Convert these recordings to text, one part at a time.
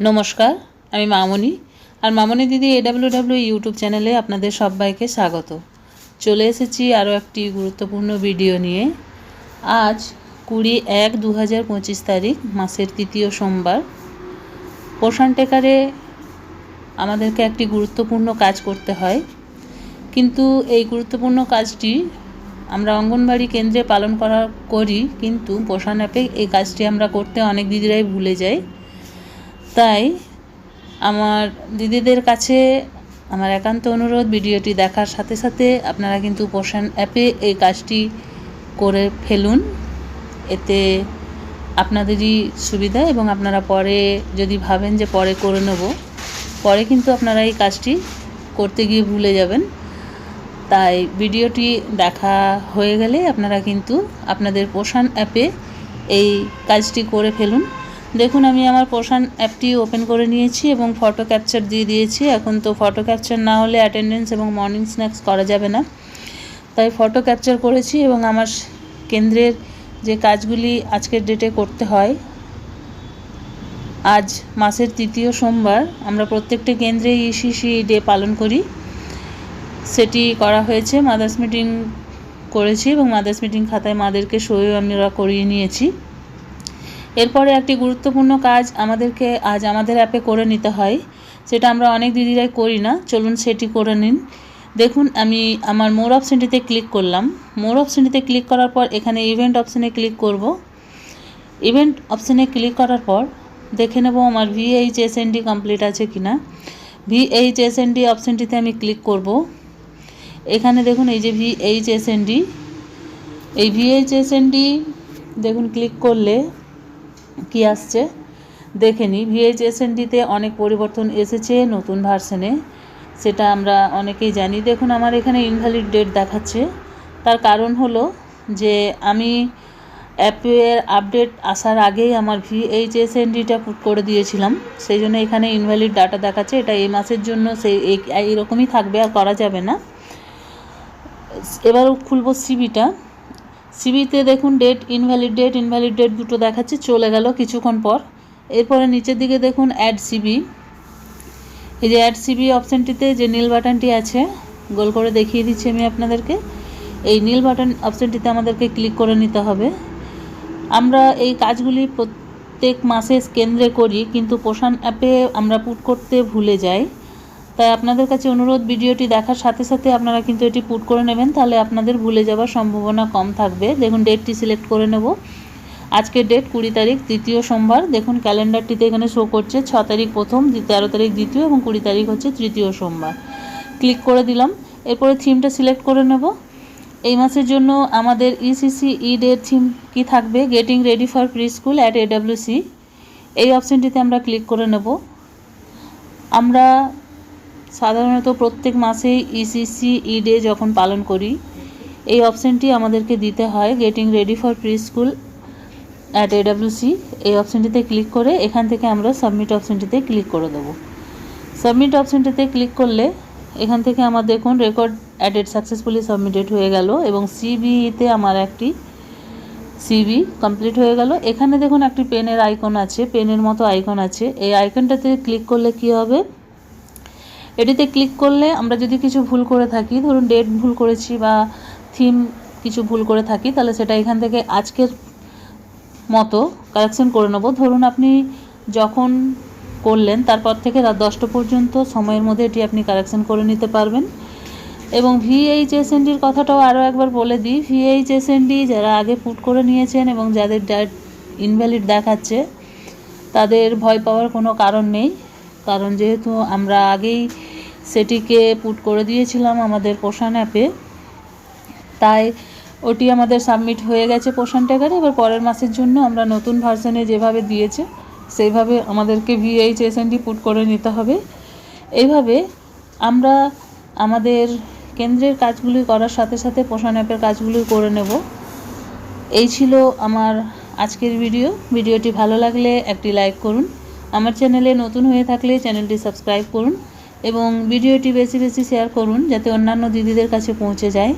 নমস্কার, আমি মামনি। আর মামনি দিদি এডাব্লিউ ডাব্লিউ ইউটিউব চ্যানেলে আপনাদের সবাইকে স্বাগত। চলে এসেছি আরও একটি গুরুত্বপূর্ণ ভিডিও নিয়ে। আজ কুড়ি এক দু হাজার পঁচিশ তারিখ, মাসের তৃতীয় সোমবার। পোষণ টেকারে আমাদেরকে একটি গুরুত্বপূর্ণ কাজ করতে হয়। কিন্তু এই গুরুত্বপূর্ণ কাজটি আমরা অঙ্গনবাড়ি কেন্দ্রে পালন করা করি, কিন্তু পোষণ অ্যাপে এই কাজটি আমরা করতে অনেক দিদিরাই ভুলে যাই। তাই আমার দিদিদের কাছে আমার একান্ত অনুরোধ ভিডিওটি দেখার সাথে সাথে আপনারা কিন্তু পোষণ অ্যাপে এই কাজটি করে ফেলুন। এতে আপনাদেরই সুবিধা এবং আপনারা পরে যদি ভাবেন যে পরে করে নেব, পরে কিন্তু আপনারা এই কাজটি করতে গিয়ে ভুলে যাবেন। তাই ভিডিওটি দেখা হয়ে গেলে আপনারা কিন্তু আপনাদের পোষণ অ্যাপে এই কাজটি করে ফেলুন। দেখুন, আমি আমার পোষণ অ্যাপটি ওপেন করে নিয়েছি এবং ফটো ক্যাপচার দিয়ে দিয়েছি। এখন তো ফটো ক্যাপচার না হলে অ্যাটেন্ডেন্স এবং মর্নিং স্ন্যাক্স করা যাবে না। তাই ফটো ক্যাপচার করেছি এবং আমার কেন্দ্রের যে কাজগুলি আজকের ডেটে করতে হয়, আজ মাসের তৃতীয় সোমবার আমরা প্রত্যেকটা কেন্দ্রে ইসিসি ডে পালন করি। সেটি করা হয়েছে মাদার্স মিটিং করেছি এবং মাদার্স মিটিং খাতায় মাদেরকে সইও আমরা করিয়ে নিয়েছি। এরপরে একটি গুরুত্বপূর্ণ কাজ আমাদেরকে আজ আমাদের অ্যাপে করে নিতে হয়। সেটা আমরা অনেক দিদিরাই করি না। চলুন সেটি করে নিন। দেখুন, আমি আমার মোর অপশানটিতে ক্লিক করলাম। মোর অপশানটিতে ক্লিক করার পর এখানে ইভেন্ট অপশানে ক্লিক করব। ইভেন্ট অপশানে ক্লিক করার পর দেখে নেব আমার ভিএইচ এস ভিএইচএসএনডি কমপ্লিট আছে কি না ভিএইচ এস ভিএইচএসএনডি অপশানটিতে আমি ক্লিক করব। এখানে দেখুন, এই যে ভিএইচ এস ভিএইচএসএনডি এই ভিএইচএসএনডি দেখুন ক্লিক করলে কি আসছে? দেখে নিই ভিএইচ ভিএইচএসএনডিতে অনেক পরিবর্তন এসেছে নতুন ভার্সনে সেটা আমরা অনেকেই জানি। দেখুন, আমার এখানে ইনভ্যালিড ডেট দেখাচ্ছে। তার কারণ হলো যে আমি অ্যাপের আপডেট আসার আগেই আমার ভিএইচএসএনডিটা পুট করে দিয়েছিলাম। সেই জন্য এখানে ইনভ্যালিড ডাটা দেখাচ্ছে। এটা এই মাসের জন্য সেই এইরকমই থাকবে আর করা যাবে না। এবারও খুলবো সিবিটা সিবিতে দেখুন date invalid date invalid date দুটো দেখাচ্ছে, চলে গেল কিছুক্ষণ পর। এরপরে নিচের দিকে দেখুন অ্যাড সিবি এই যে অ্যাড সিবি অপশানটিতে যে নীল বাটনটি আছে, গোল করে দেখিয়ে দিচ্ছি আমি আপনাদেরকে। এই নীল বাটন অপশানটিতে আমাদেরকে ক্লিক করে নিতে হবে। আমরা এই কাজগুলি প্রত্যেক মাসে কেন্দ্রে করি, কিন্তু পোষণ অ্যাপে আমরা পুট করতে ভুলে যাই। তাই আপনাদের কাছে অনুরোধ, ভিডিওটি দেখার সাথে সাথে আপনারা কিন্তু এটি পুট করে নেবেন, তাহলে আপনাদের ভুলে যাওয়ার সম্ভাবনা কম থাকবে। দেখুন ডেটটি সিলেক্ট করে নেব। আজকের ডেট কুড়ি তারিখ তৃতীয় সোমবার। দেখুন ক্যালেন্ডারটিতে এখানে শো করছে ছ তারিখ প্রথম তেরো তারিখ দ্বিতীয় এবং কুড়ি তারিখ হচ্ছে তৃতীয় সোমবার। ক্লিক করে দিলাম। এরপরে থিমটা সিলেক্ট করে নেব। এই মাসের জন্য আমাদের ইসিসি ই ডের থিম কি থাকবে? Getting ready for pre school at AWC এই অপশানটিতে আমরা ক্লিক করে নেব। আমরা সাধারণত প্রত্যেক মাসেই ইসিসি ই ডে যখন পালন করি, এই অপশানটি আমাদেরকে দিতে হয় getting ready for pre school at AWC এই অপশানটিতে ক্লিক করে এখান থেকে আমরা সাবমিট অপশানটিতে ক্লিক করে দেবো। সাবমিট অপশানটিতে ক্লিক করলে এখান থেকে আমার দেখুন রেকর্ড অ্যাডেড সাকসেসফুলি সাবমিটেড হয়ে গেল এবং সিবিইতে আমার একটি সিবি কমপ্লিট হয়ে গেল। এখানে দেখুন একটি পেনের আইকন আছে পেনের মতো আইকন আছে। এই আইকনটাতে ক্লিক করলে কি হবে? এটিতে ক্লিক করলে আমরা যদি কিছু ভুল করে থাকি, ধরুন ডেট ভুল করেছি বা থিম কিছু ভুল করে থাকি, তাহলে সেটা এখান থেকে আজকের মতো কারেকশন করে নেব। ধরুন আপনি যখন করলেন, তারপর থেকে রাত দশটা পর্যন্ত সময়ের মধ্যে এটি আপনি কারেকশন করে নিতে পারবেন। এবং ভিএইচএসএনডির কথাটাও আরও একবার বলে দিই। ভিএইচএসএনডি যারা আগে পুট করে নিয়েছেন এবং যাদের ডেট ইনভ্যালিড দেখাচ্ছে, তাদের ভয় পাওয়ার কোনো কারণ নেই। কারণ যেহেতু আমরা আগেই সেটিকে পুট করে দিয়েছিলাম আমাদের পোষণ অ্যাপে তাই ওটি আমাদের সাবমিট হয়ে গেছে পোষণ ট্যাগারে এবার পরের মাসের জন্য আমরা নতুন ভার্সনে যেভাবে দিয়েছে, সেইভাবে আমাদেরকে ভিএইচ এসএনডি পুট করে নিতে হবে। এইভাবে আমরা আমাদের কেন্দ্রের কাজগুলি করার সাথে সাথে পোষণ অ্যাপের কাজগুলি করে নেব। এই ছিল আমার আজকের ভিডিও ভিডিওটি ভালো লাগলে একটি লাইক করুন। আমার চ্যানেলে নতুন হয়ে থাকলে চ্যানেলটি সাবস্ক্রাইব করুন। এবং ভিডিওটি বেশি বেশি শেয়ার করুন যাতে অন্যান্য দিদিদের কাছে পৌঁছে যায়।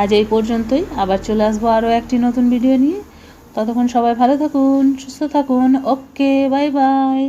আজ এই পর্যন্তই। আবার চলে আসব আরও একটি নতুন ভিডিও নিয়ে। ততক্ষণ সবাই ভালো থাকুন, সুস্থ থাকুন। Okay, bye bye.